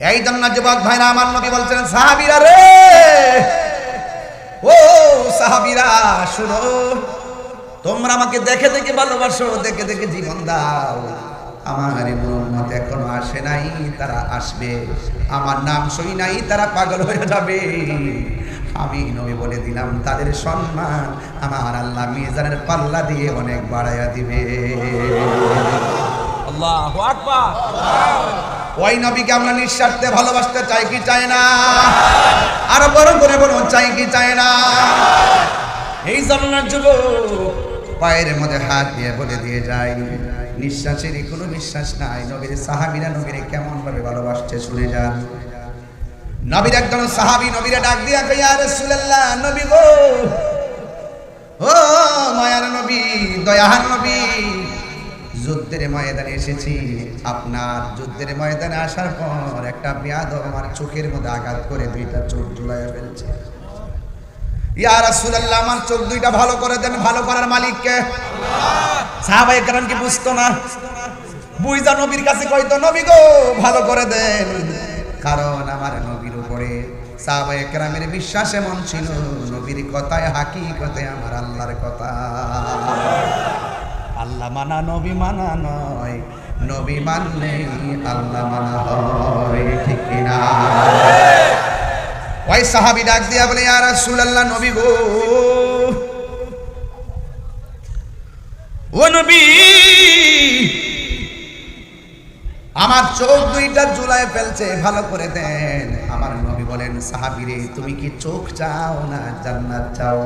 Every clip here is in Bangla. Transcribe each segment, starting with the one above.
এই জন্য যুবক ভাইরা, আমার নবী বলছেন সাহাবিরা রে! ও সাহাবিরা, শুনো, তোমরা আমাকে দেখে দেখে ভালোবাসো, দেখে দেখে জীবন দাও। আমার মত এখনও আসে নাই, তারা আসবে। আমার নাম শুই নাই, তারা পাগল হয়ে যাবে। আমি নবী বলে দিলাম, তাদের সম্মান আমার আল্লাহ মিজানের পাল্লা দিয়ে অনেক বাড়াইয়া দিবে। আল্লাহু আকবার। ওই নবীকে আমরা নিঃস্বার্থে ভালোবাসতে চাই কি চাই না? আরও বড় করে বলুন চাই কি চাই না? এই জন্মের যুব পায়ের মধ্যে হাত দিয়ে বলে দিয়ে যাই। নিঃশ্বাসের কোনো বিশ্বাস নাই। নবীর সাহাবিরা নবীর কেমন ভাবে ভালোবাসছে শুনে যান। নবীর একজন সাহাবি নবীরা ডাক দিয়া কইয়া রাসূলুল্লাহ, নবী গো। ও মায়ার নবী দয়াহার নবী যুদ্ধের ময়দানে এসেছি। আপনার যুদ্ধের ময়দানে আসার পর একটা পেয়াদ আমার চোখের মধ্যে আঘাত করে দুইটা চোখ ঝুলাই ফেলছে। আমার চোখ দুইটা ভালো করে দেন, ভালো করার বুঝতো না? নবীর কাছে কইতো, নবী গো, ভালো করে দেন। কারণ আমার নবীর উপরে বিশ্বাস এমন ছিল, নবীর কথায় হাকিকতে আমার আল্লাহর কথা। আল্লাহ মানা, নবী মানা নয়। নবী মানলে আল্লাহ মানা হয়, ঠিক কিনা? ওই সাহাবি ডাক দিয়া বলে, ইয়া রাসূলুল্লাহ, নবী গো। ও নবী, আমার চোখ দুইটা জুলাই ফেলছে, ভালো করে দেন। আমার নবী বলেন সাহাবিরে তুমি কি চোখ চাও না জান্নাত চাও?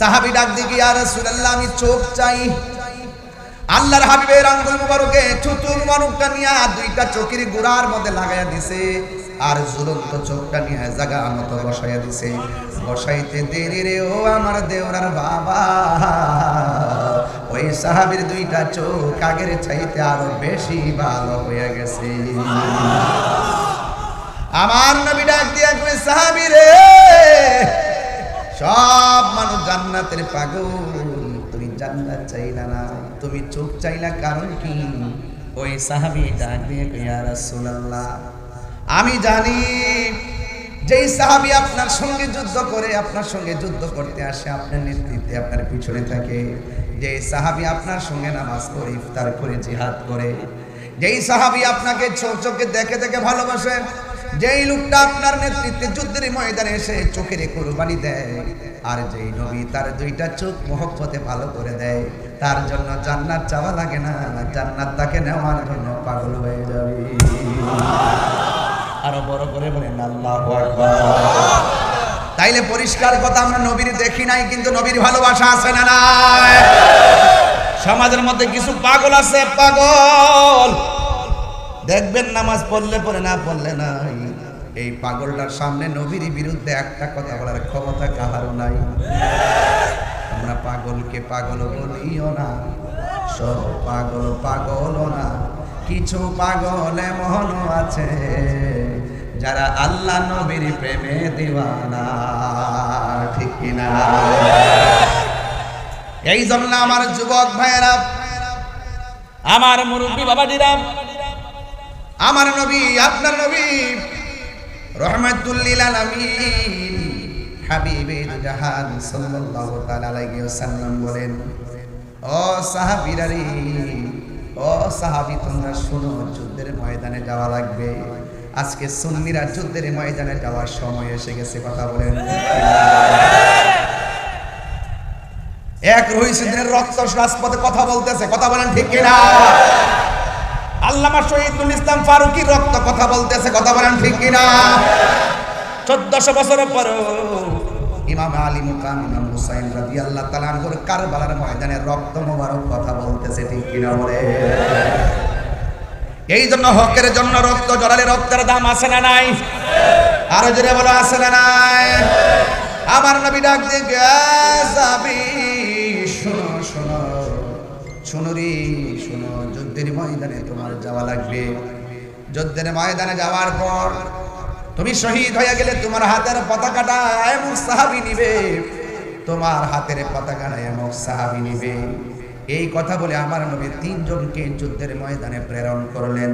সাহাবি ডাক দিকে ইয়া রাসূলুল্লাহ, আমি চোখ চাই। আল্লাহর হাবিবের আঙ্গুল মুবারকে চতুর মুবারকটা নিয়ে দুইটা চোখের গোড়ার মধ্যে লাগাইয়া দিছে। আর ঝুলন্ত চোখটা নিয়ে জায়গা মতো বসাইয়া দিছে। বসাইতে দেরি রে ও আমার দেওরার বাবা। ওই সাহাবীর দুইটা চোখ আগের চাইতে আরও বেশি ভালো হয়ে গেছে। আমার নবী ডাক দিয়া কই সাহাবী রে, সব মানুষ জান্নাতের পাগল। জান্নাত চাইলা না। তুমি চোখ চাইলা কারণ কি? ওই সাহাবী ডাক দিয়ে ইয়া রাসূলুল্লাহ, আমি জানি যেই সাহাবি আপনার সঙ্গে যুদ্ধ করে, আপনার সঙ্গে যুদ্ধ করতে আসে, আপনার নেতৃত্বে আপনার পিছনে থাকে। যেই সাহাবী আপনার সঙ্গে নামাজ পড়ে, ইফতার করে, জিহাদ করে, যেই সাহাবি আপনাকে চোখ চোখে দেখে দেখে ভালোবাসে, যেই লোকটা আপনার নেতৃত্বে যুদ্ধের ময়দানে এসে চোখের কোরবানি দেয় আর যেই নবী তার দুইটা চোখ মহব্বতে ভালো করে দেয়, তার জন্য জান্নাত চাওয়া লাগে না, জান্নাত তাকে নেওয়ার জন্য পাগল হয়ে যাবে। আরও বড় করে বলেন, আল্লাহ তাইলে পরিষ্কার কথা, আমরা নবীর দেখি নাই, কিন্তু নবীর ভালোবাসা আছে না নাই? সমাজের মধ্যে কিছু পাগল আছে, পাগল। দেখবেন নামাজ পড়লে পড়ে, না পড়লে নাই। এই পাগলটার সামনে নবীর বিরুদ্ধে একটা কথা বলার ক্ষমতা কাহারও নাই। আমরা পাগলকে পাগল বলিও না, সব পাগল পাগল না। কিছু পাগল এমন আছে যারা আল্লাহ নবীর প্রেমে দিওয়ানা, ঠিক কিনা এই জন্য আমার যুবক ভাইয়েরা, আমার মুরব্বী বাবাজিরা, আমার নবী, আপনার নবী রহমাতুল্লিল আলামিন হাবিবে জাহান সাল্লাল্লাহু তাআলা আলাইহি ওয়াসাল্লাম বলেন, ও সাহাবীরা রে ও সাহাবী, তোমরা শোনো, যুদ্ধের ময়দানে যাওয়া লাগবে। আজকে সুন্নিরা যুদ্ধের ময়দানে যাওয়ার সময় এসে গেছে। কথা বলেন। এক রহিসুদ্দিনের রক্ত রাজপথে কথা বলতেছে। কথা বলেন ঠিক কিনা? আল্লামা শহীদুল ইসলাম ফারুকি রক্ত কথা বলতেছে, কথা বলেন ঠিক কিনা? চোদ্দশো বছরের পরেও ইমাম আলী মুকাম ইমাম হুসাইন রাজি আল্লাহ তালান করে কারবালার ময়দানে রক্ত মোবারক কথা বলতেছে, ঠিক কিনা বলে? এই জন্য হকের জন্য রক্ত জড়ালে রক্তের দাম আছে না নাই? আরও জোরে বলো, আছে না নাই? আমার নবী ডাক দিয়ে শোনো শোনো শোনো যাওয়া লাগবে। যুদ্ধের ময়দানে যাওয়ার পর তুমি শহীদ হয়ে গেলে তোমার হাতের পতাকাটা এমন সাহাবি নিবে। তোমার হাতের পতাকাটা এমন সাহাবি নিবে। এই কথা বলে আমার নবী তিনজনকে যুদ্ধের ময়দানে প্রেরণ করলেন।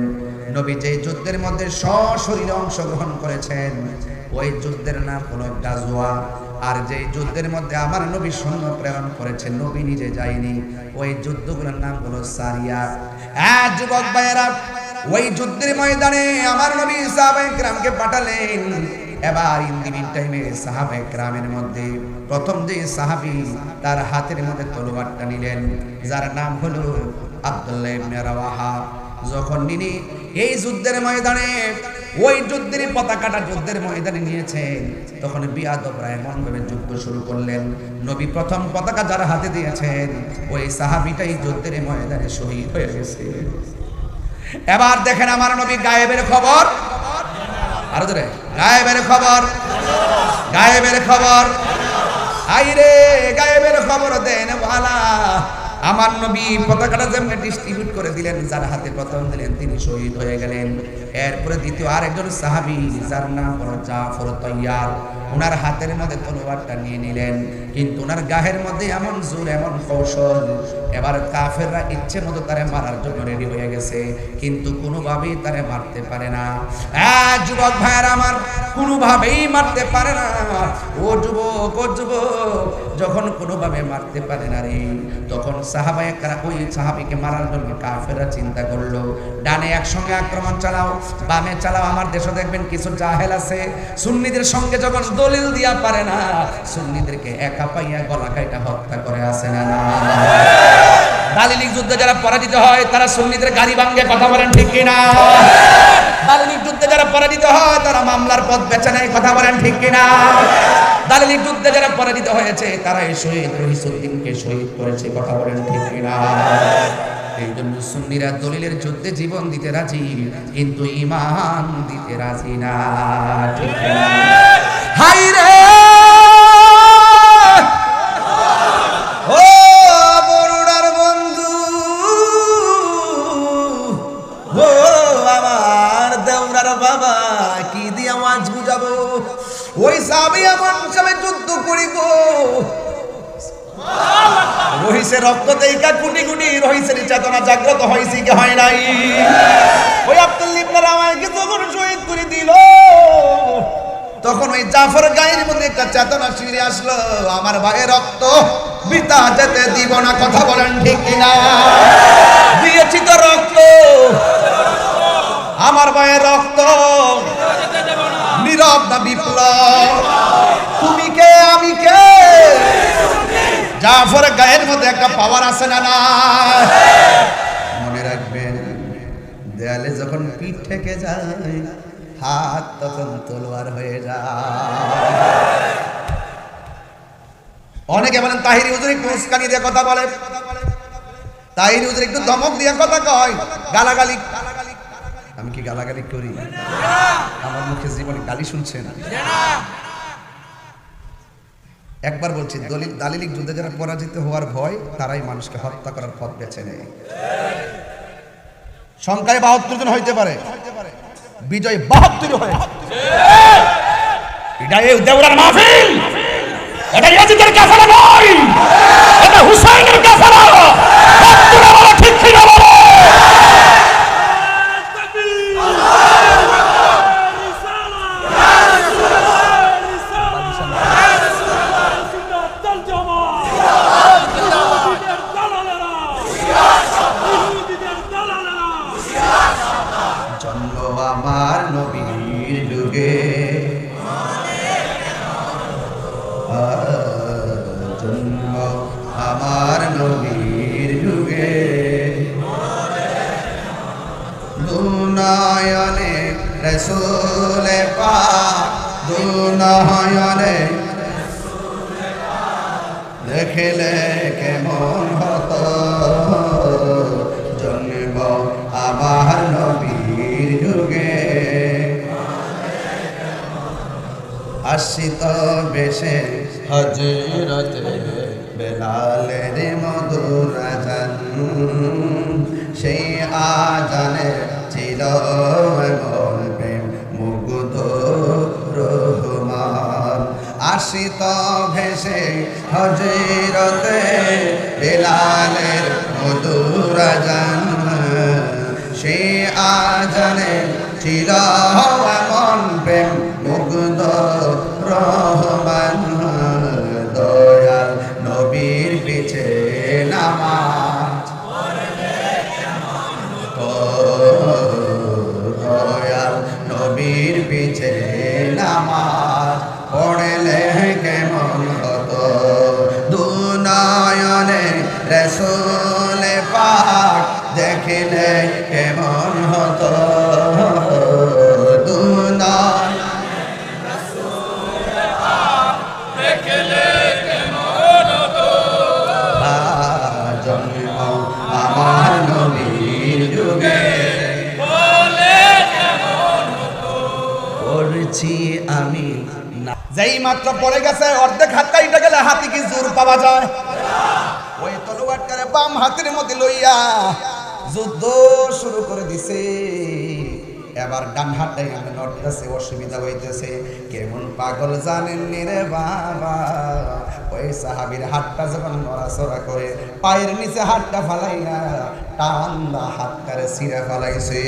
নবী যে যুদ্ধের মধ্যে সশরীরে অংশগ্রহণ করেছেন, ওই যুদ্ধের নাম হলো গাজোয়া আর যে যুদ্ধের মধ্যে আমার নবী সৈন্য প্রেরণ করেছেন নবী নিজে যায়নি। ওই যুদ্ধগুলোর নাম হলো সারিয়া। হ্যাঁ যুবক ভাইয়েরা, ওই যুদ্ধের ময়দানে আমার নবী সাহাবায়ে গ্রামকে পাঠালেন। এবার ইন্দিবিন টাইমে সাহাবে গ্রামের মধ্যে প্রথম যে সাহাবি তার হাতের মধ্যে তলোয়ারটা নিলেন, যার নাম হলো আব্দুল্লাহ যখন তিনি এই যুদ্ধের ময়দানে, ওই যুদ্ধের পতাকাটা যুদ্ধের ময়দানে নিয়েছেন, তখন বিয়াদবরা এমন ভাবে যুদ্ধ শুরু করলেন। নবী প্রথম পতাকা যার হাতে দিয়েছেন, ওই সাহাবিটাই যুদ্ধের ময়দানে শহীদ হয়ে গেছে। এবার দেখেন আমার নবী গায়েবের খবর। আরও ধরে গায়েবের খবর গায়েবের খবর। আইরে, গায়েবের খবর দেন ভালা আমার নবী পতাকাটা যেমনি ডিস্ট্রিবিউট করে দিলেন, যার হাতে প্রথম দিলেন, তিনি শহীদ হয়ে গেলেন। এরপরে দ্বিতীয় আরেকজন সাহাবী, যার নাম হলো জাফর তৈয়ার। ওনার হাতের মধ্যে তলোয়ারটা নিয়ে নিলেন, কিন্তু ওনার গায়ের মধ্যে এমন জোর, এমন কৌশল এবার কাফেররা ইচ্ছে মতো তারে মারার জন্য রেডি হয়ে গেছে, কিন্তু কোনোভাবেই তারে মারতে পারে না। হ্যাঁ যুবক ভাইয়ের আমার, কোনোভাবেই মারতে পারে না ও যুবক ও যুবক, যখন কোনোভাবে মারতে পারে না রে, তখন সাহাবায়ে কারা ওই সাহাবিকে মারার জন্য কাফেররা চিন্তা করল। ডানে একসঙ্গে আক্রমণ চালাও, বামে চালাও, আমার দেশে দেখবেন কিছু জাহেল আছে। সুন্নিদের সঙ্গে যখন দলিল দিয়া পারে না, সুন্নিদেরকে একা পাইয়া গলা কাইটা হত্যা করে আসে না। না দালিলিক যুদ্ধে যারা পরাজিত হয়, তারা সুন্নিদের গাড়ি ভাঙ্গে কথা বলেন ঠিক কিনা? দালিলিক যুদ্ধে যারা পরাজিত হয়, তারা মামলার পথ বেছে নেয় কথা বলেন ঠিক কিনা? দালিলিক যুদ্ধে যারা পরাজিত হয়েছে, তারা এই শহীদ রহিসুদ্দিনকে শহীদ করেছে কথা বলেন ঠিক কিনা? এই জন্য সুন্নিরা দলিলের যুদ্ধে জীবন দিতে রাজি, কিন্তু ইমান দিতে রাজি না, ঠিক হাই রে রহিসের রক্ত দেইকা কুটি কুটি রহিসের চেতনা জাগ্রত হয়েছে কি হয় নাই? ওই আব্দুল ইবনে রাওয়াকে তখন শহীদ করে দিল, তখন ওই জাফর গায়ের মধ্যে একটা চেতনা ফিরে আসলো, আমার ভাইয়ের রক্ত বিতা যেতে দিব না, কথা বলেন ঠিক কিনা? দিয়েছি তো রক্ত, আমার ভাইয়ের রক্ত নীরব না বিপ্লব তুমি কে, আমি কে? জাফর গায়ের মধ্যে একটা পাওয়ার আছে না না মনে রাখবেন, দেয়ালে যখন পিঠ থেকে যায়, হাত তখন তলোয়ার হয়ে যায়। অনেকে বলেন, তাহির হুজুর একটু উস্কানি দিয়ে কথা বলে। তাহির হুজুর একটু ধমক দিয়ে কথা কয়। গালাগালি। আমি কি গালাগালি করি? আমার মুখে জীবনে গালি শুনছে না। একবার বলছি, দলিল, দালিলিক যুদ্ধে যারা পরাজিত হওয়ার ভয়, তারাই মানুষকে হত্যা করার পথ বেছে নেয়। সংখ্যায় বাহাত্তর জন হইতে পারে। বিজয় বাহাত্তর হয় এটা এটা হুসাইনের আসিত বেশে হজরতে বেলালের মধুর আজান। সেই আজানে ছিল এমন প্রেম মুগ্ধ রহমান। আসিত ভেসে হজরতে বেলালের মধুর আজান। সে আজানে চির পিছে নামাজ দয়াল নবীর পিছে নামাজ পড়লে কেমন হতো? দুনয়নে রসুল পাক দেখিলে কেমন হতো? মাত্র পড়ে গেছে অর্ধেক হাত কাইটা গেলে হাতি কি জোর পাওয়া যায়? ওই তলোয়ারটারে বাম হাতের মধ্যে লইয়া যুদ্ধ শুরু করে দিছে। এবার ডান হাতটাই আমি নড়তেছে অসুবিধা হইতেছে। কেমন পাগল জানেন নি রে বাবা? ওই সাহাবির হাতটা যখন নড়াচড়া করে পায়ের নিচে হাতটা ফালাইয়া টান্দা হাতটারে ছিঁড়ে ফালাইছে।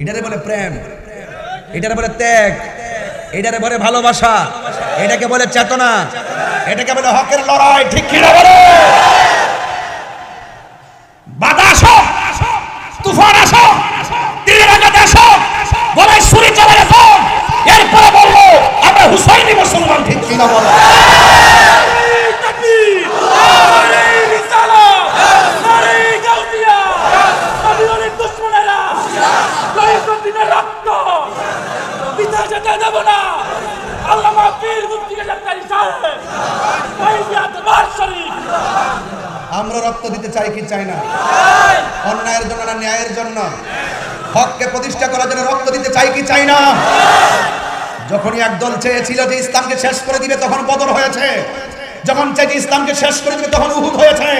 এটারে বলে প্রেম। এটারে বলে ত্যাগ, এটারে বলে ভালোবাসা, এটাকে বলে চেতনা, এটাকে বলে হকের লড়াই, ঠিক কিনা বলে? বাধা তুফান আসো তীরের আঘাত আসো, গলায় ছুরি চলে গেছ। এরপরে বলব, আমরা হুসাইনি মুসলমান, ঠিক কিনা বলে? চাই কি চাই না? অন্যায়ের জন্য না ন্যায়ের জন্য? হককে প্রতিষ্ঠা করার জন্য রক্ত দিতে চাই কি চাই না? যখনই একদল চেয়েছিল যে ইসলামকে শেষ করে দিবে, তখন বদর হয়েছে। যখন চেয়েছে ইসলামকে শেষ করে দিবে, তখন উহুদ হয়েছে।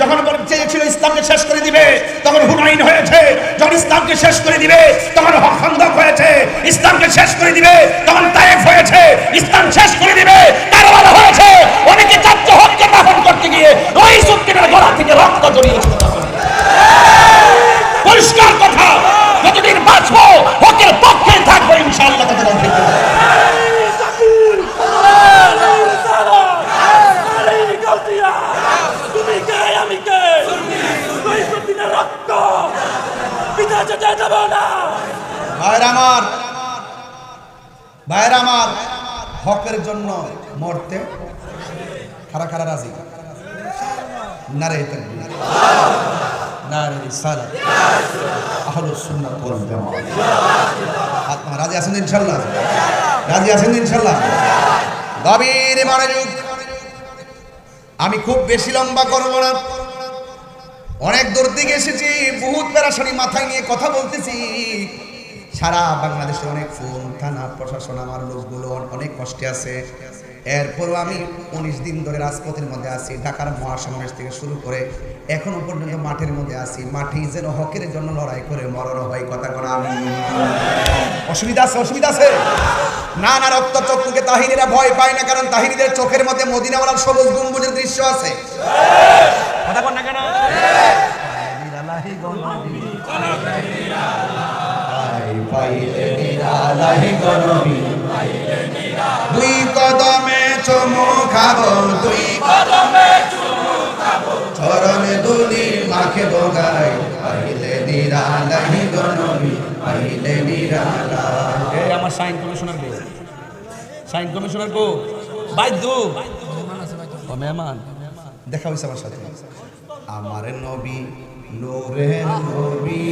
যখন চেয়েছিল ইসলামকে শেষ করে দিবে, তখন হুনাইন হয়েছে। যখন ইসলামকে শেষ করে দিবে, তখন খন্দক হয়েছে। ইসলামকে শেষ করে দিবে, তখন তায়েফ হয়েছে। ইসলাম শেষ করে দিবে কারবালা হয়েছে। অনেকে চাচ্ছে হককে দাফন করতে গিয়ে ওই সুক্তিনের গলা থেকে রক্ত জড়িয়েছে পরিষ্কার কথা যতদিন বাঁচবো হকের পক্ষে থাকব ইনশাআল্লাহ ততদিন ঠিক হবে। তুমি কে আমি কে তুই প্রতিদিনের রক্ত পিতা যেতে দেব না ভাইরা আমার ভাইরা আমার হকের জন্য মরতে খারা খারা রাজি নারে তাকবীর নারে রিসালাত আহলুস সুন্নাত ওয়াল জামাত আপনারা রাজি আছেন ইনশাআল্লাহ রাজি আছেন ইনশাল্লাহ। গভীর মনোযোগ। আমি খুব বেশি লম্বা করব না। অনেক দূর দিকে এসেছি, বহুত পেরাশানি মাথায় নিয়ে কথা বলতেছি। সারা বাংলাদেশে অনেক ফোন, থানা, প্রশাসন, আমার লোকগুলো অনেক কষ্টে আছে। এরপরও আমি উনিশ দিন ধরে রাজপথের মধ্যে আছি ঢাকার মহাসমাবেশ থেকে শুরু করে এখনও পর্যন্ত মাঠের মধ্যে আছি। মাঠে যেন হকের জন্য লড়াই করে মরণ হয় কথা কোন আমি। অসুবিধা আছে অসুবিধা আছে? না না রক্ত চক্ষুকে তাহিনীরা ভয় পায় না কারণ তাহিনীদের চোখের মধ্যে মদিনাওয়ালার সবুজ গম্বুজের দৃশ্য আছে। কথা না কেন? দুই কদমে চমু খাব দুই চরণে দুলি মাখে বগাই পাইলে নিরালাই গনবি পাইলে নিরালাই এই আমার সাইন কমিশনার কো সাইন কমিশনার কো বাইদ্য ও মেহমান দেখা হয়েছে আমার সাথে। আমার নবী নূরের নবী।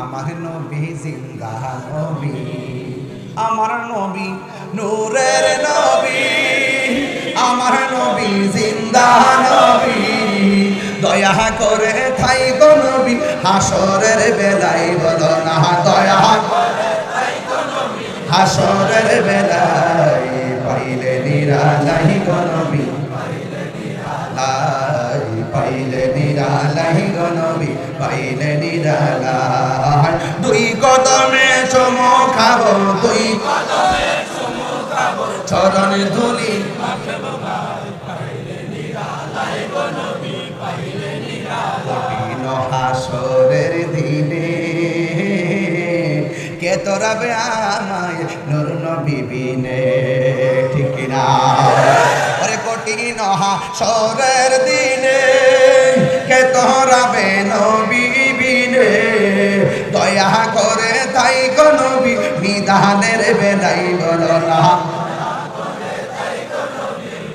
আমার নবী জিন্দা নবী। আমার নবী, নূরের নবী, আমার নবী, জিন্দা নবী। দয়া করে থাই নবী, হাসরের বেলায় বলো না, দয়া হাসরের বেলায় পাইলে নিরালাই লাই পাইলে নিরালাই গনবি পাইলে নিরালাই দুই কদমে চমো খাব দুই চরণ ধুলি হাসরের দিনে কে তোরাবে আমায় নুর নবী বিনে ঠিক না? ওরে কঠিন হাসরের দিনে কে তোরাবে নবী বিনে দয়া করে তাই গো নবী নিদানের বেলাই বলো না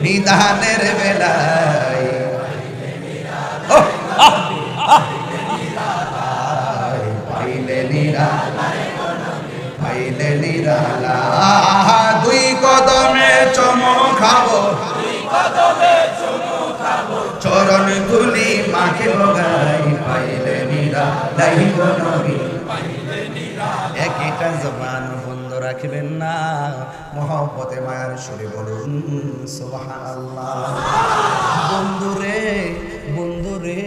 নিদানের বেলায়। ও পাইলে নিরা, পাইলে নিরালা দুই কদমে চমো খাব। চরণ ধুলি মাখে বগাই। পাইলে নিরা দাইব নবী। একটা জবান রাখবেন না। মহব্বতে মায়ার সুরে বলুন সুবহানাল্লাহ। বন্ধু রে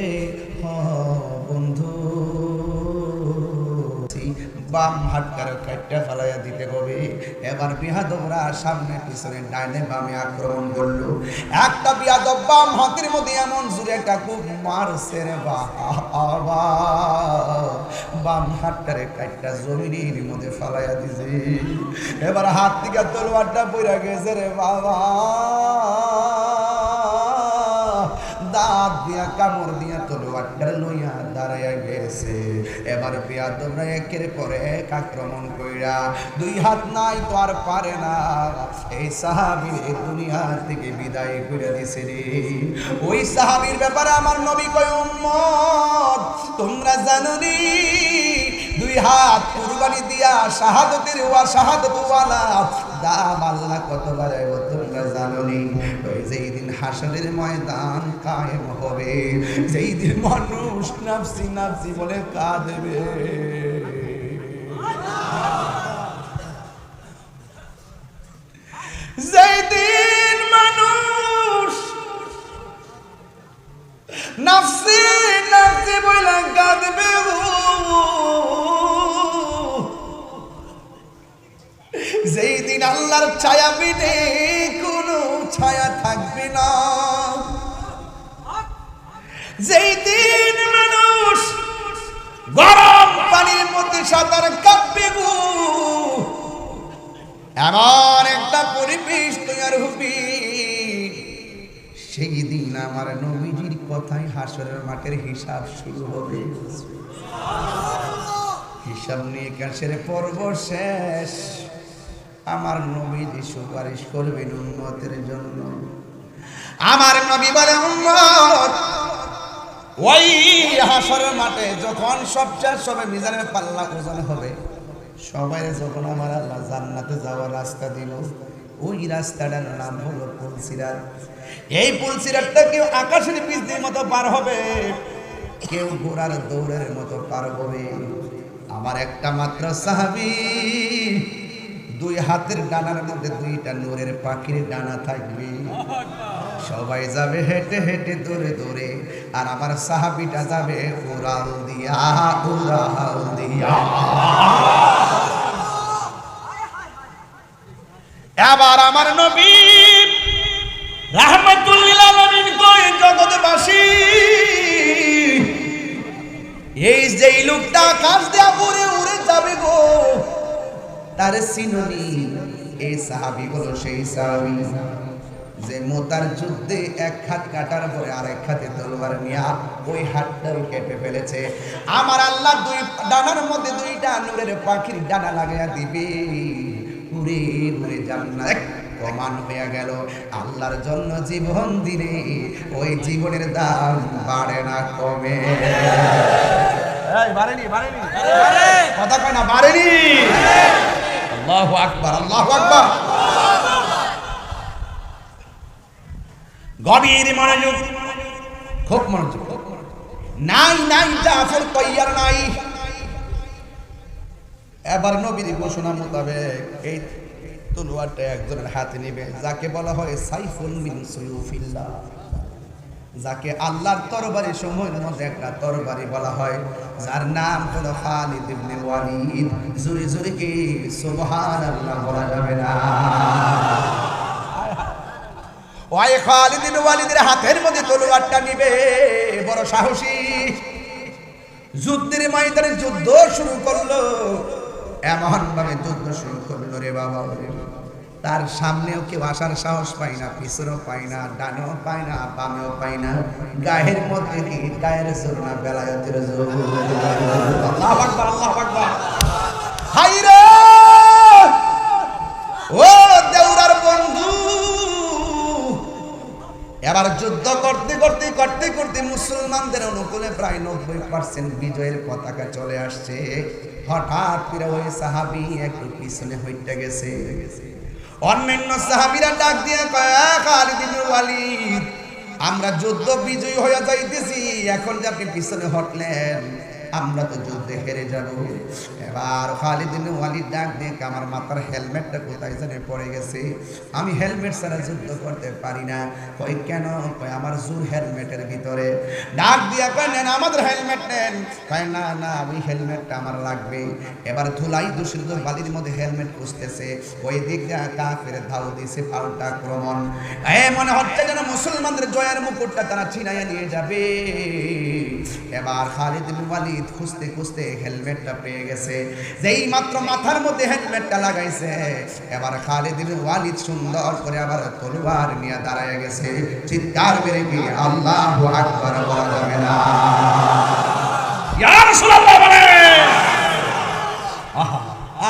বাম হাটকার কাটটা ফালাইয়া দিতে হবে। এবার বিহাদবরা সামনে পিছনে ডাইনে বামে আক্রমণ করল। একটা বিয়াদব বাম হাতের মধ্যে এমন জুড়ে একটা খুব মারছে রে বাম হাতটারে কাটটা জমিনের মধ্যে ফালাইয়া দিছে। এবার হাত থেকে তলোয়ারটা পইরা গেছে রে বাবা। দাঁত দিয়া কামড় দিয়া এবার পেয়া তোমরা একের পরে এক আক্রমণ কইরা দুই হাত নাই তো আর পারে না। এই সাহাবি এই দুনিয়া থেকে বিদায় করে দিছে রে। ওই সাহাবির ব্যাপারে আমার নবী কয়, উম্মত, তোমরা জানো নি দুই হাত কুরবানি দিয়া, শাহাদতের ওয়া শাহাদত ওয়ালা দাম আল্লাহ কত বাড়াইব তোমরা জানো নি ওই যেই দিন হাসরের ময়দান কায়েম হবে যেই দিন মানুষ নাফসি নাফসি বলে কাঁদবে। যেই দিন মানুষ নাফসি নাফসি বলে কাঁদবে যেই দিন আল্লাহর ছায়া বিনে কোনো ছায়া থাকবে না। যেই দিন মানুষ গরম পানির মধ্যে সাঁতার কাঁপবে এমন একটা পরিবেশ তৈরি হবে। সেই দিন আমার নবীজির কথাই হাসরের মাঠের হিসাব শুরু হবে। হিসাব নিয়ে কাছের পর্ব শেষ। আমার নবীজি সুপারিশ করবেন উন্মতের জন্য। আমার নবী বলে উন্মত ওই হাসরের মাঠে যখন সবচেয়ে হবে মিজানের পাল্লা ওজন হবে, সবাই যখন আমার আল্লাহ জান্নাতে যাওয়ার রাস্তা দিল, ওই রাস্তাটার নাম হলো পুলসিরাত। এই পুলসিরাতটা কেউ আকাশের বীজের মতো পার হবে, কেউ ঘোড়ার দৌড়ের মতো পার হবে। আমার একটা মাত্র সাহাবি দুই হাতের ডানার মধ্যে দুইটা নূরের পাখির ডানা থাকবে। সবাই যাবে হেঁটে হেঁটে দূরে দূরে, আর আমার সাহাবিটা যাবে উড়াল দিয়া উড়াল দিয়া। এবার আমার নবী রাহমাতুল্লিল আলামিন কই জগৎবাসী, এই যে লোকটা আকাশ দেয়া পরে তার সিননি এই সাহাবি হলো সেই সাহাবি যে মোতার যুদ্ধে এক হাত কাটার পরে আরেক হাতে তলোয়ার নিয়া ওই হাতটাও কেটে ফেলেছে। আমার আল্লাহ দুই ডানার মধ্যে দুইটা নূরের পাখির ডানা লাগাইয়া দিবে। উড়ে উড়ে জান্নাত প্রমাণ হয়ে গেল। আল্লাহর জন্য জীবন দিলে ওই জীবনের দাম বাড়ে না কমে। বাড়েনি বাড়েনি। কথা কয় না বাড়েনি। আল্লাহু আকবার আল্লাহু আকবার। গভীর মনোযোগ, খুব মনোযোগ। নাই নাই জাফর তৈয়ার নাই। এবার নবীর ঘোষণা মোতাবেক এই তলোয়ারটা একজনের হাতে নেবে, যাকে বলা হয় সাইফুল মিন সুয়ুফিল্লাহ যাকে আল্লাহর তরবারি সমূহের মধ্যে একটা তরবারি বলা হয়, যার নাম হলো খালিদ ইবনে ওয়ালিদ। জুরি জুরি কি? সুবহানাল্লাহ বলা যাবে না। ওই খালিদ ইবনে ওয়ালিদের হাতের মধ্যে তলোয়ারটা নিবে, বড় সাহসী। যুদ্ধের ময়দানে যুদ্ধ শুরু করল এমন ভাবে যুদ্ধ শুরু করল রে বাবা রে বাবা। তার সামনেও কেউ আসার সাহস পায় না, পিছনেও পায় না, ডানেও পায় না, বামেও পায় না। গায়ের মধ্যে কি? গায়ের জোর না বেলায়তের জোর? ও দেউরার বন্ধু! এবার যুদ্ধ করতে করতে করতে করতে মুসলমানদের অনুকূলে প্রায় নব্বই পার্সেন্ট বিজয়ের পতাকা চলে আসছে। হঠাৎ করে ওই সাহাবি একটু পিছনে হইতে গেছে। অন্যান্য সাহাবিরা ডাক দিয়ে কয় "আ, খালিদ ইবনে ওয়ালিদ আমরা যুদ্ধ বিজয়ী হয়ে যাইতেছি এখন যে আপনি পিছনে হটলেন। আমরা তো যুদ্ধে হেরে যাব। এবার খালিদ ইবনে ওয়ালিদ ডাক কয়, আমার মাথার হেলমেটটা কোথায় জানে পড়ে গেছে? আমি হেলমেট ছাড়া যুদ্ধ করতে পারি না। কই কেন? কই আমার জোর হেলমেটের ভিতরে। ডাক দিয়া কয় নেন আমাদের হেলমেট নেন। কয় না না ওই হেলমেটটা আমার লাগবে। এবার ধুলাই দূষিত বালির মধ্যে হেলমেট খুঁজতেছে। ওই দিক দিয়ে কাফের ধাও দিছে পাল্টা আক্রমণ। এ মনে হচ্ছে যেন মুসলমানদের জয়ের মুকুটটা তারা ছিনাইয়ে নিয়ে যাবে। এবার খালিদ ওয়ালিদ খুঁজতে খুঁজতে হেলমেটটা পেয়ে গেছে। যেই মাত্র মাথার মধ্যে হেলমেটটা লাগাইছে এবার খালিদ ওয়ালিদ সুন্দর করে আবার তলোয়ার নিয়ে দাঁড়ায় গেছে। চিৎকার মেরে কি আল্লাহু আকবার বলা যাবে না। ইয়া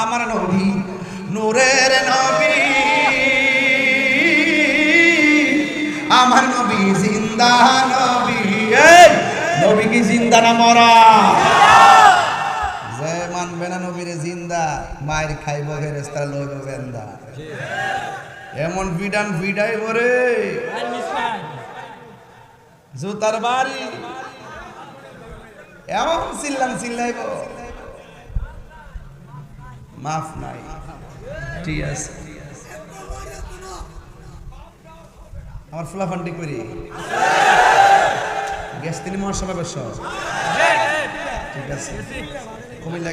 আমার নবী নূরের নবী। আমার নবী জিন্দা নবী জিন্দা না মরা? যে মানবে না নবীরে জিন্দা, মায়ের খাইব ফেরেস্তা লইব বেন্দা। এমন ভিডান ভিডাই বরে। জুতার বাড়ি। এমন চিল্লান চিল্লাইব। মাফ নাই। ঠিক আছে। আমার ফুলাফান্ডি করি। ঠিক আছে। কুমিল্লা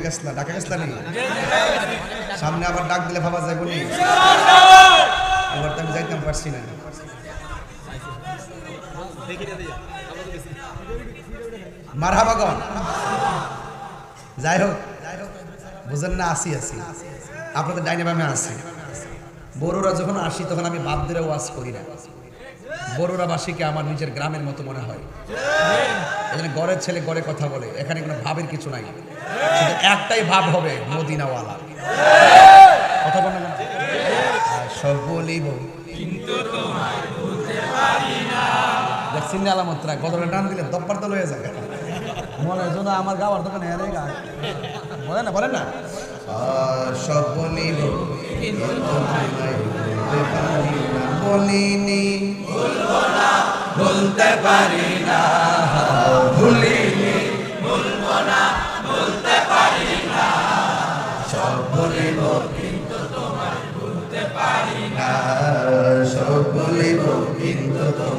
সামনে আবার ডাক দিলে ভাবা যাবে নি এবার তো আমি যাইতাম পারছি না। মারহাবাগন যাই হোক বুঝেন না, আসি আসি। আপনাদের ডাইনে বামে আসি বড়োরা যখন আসি, তখন আমি বাপ ধরে ওয়াজ করি না। বড়োরা বাসীকে আমার নিজের গ্রামের মতো মনে হয়। এখানে গড়ের ছেলে গড়ে কথা বলে, এখানে কোনো ভাবের কিছু নাই। একটাই ভাব হবে, মদিনাওয়ালা। কথা বলে সব টান দিলে যায় আমার গাওয়ার দোকানে বলে না বলে না? সব কিন্তু পারি না। বলিনি বলতে পারি না। ভুলিনি। বলব না বলতে পারি না। সব বলিব কিন্তু তোমায় বলতে পারি না। সব বলিব কিন্তু তোমায়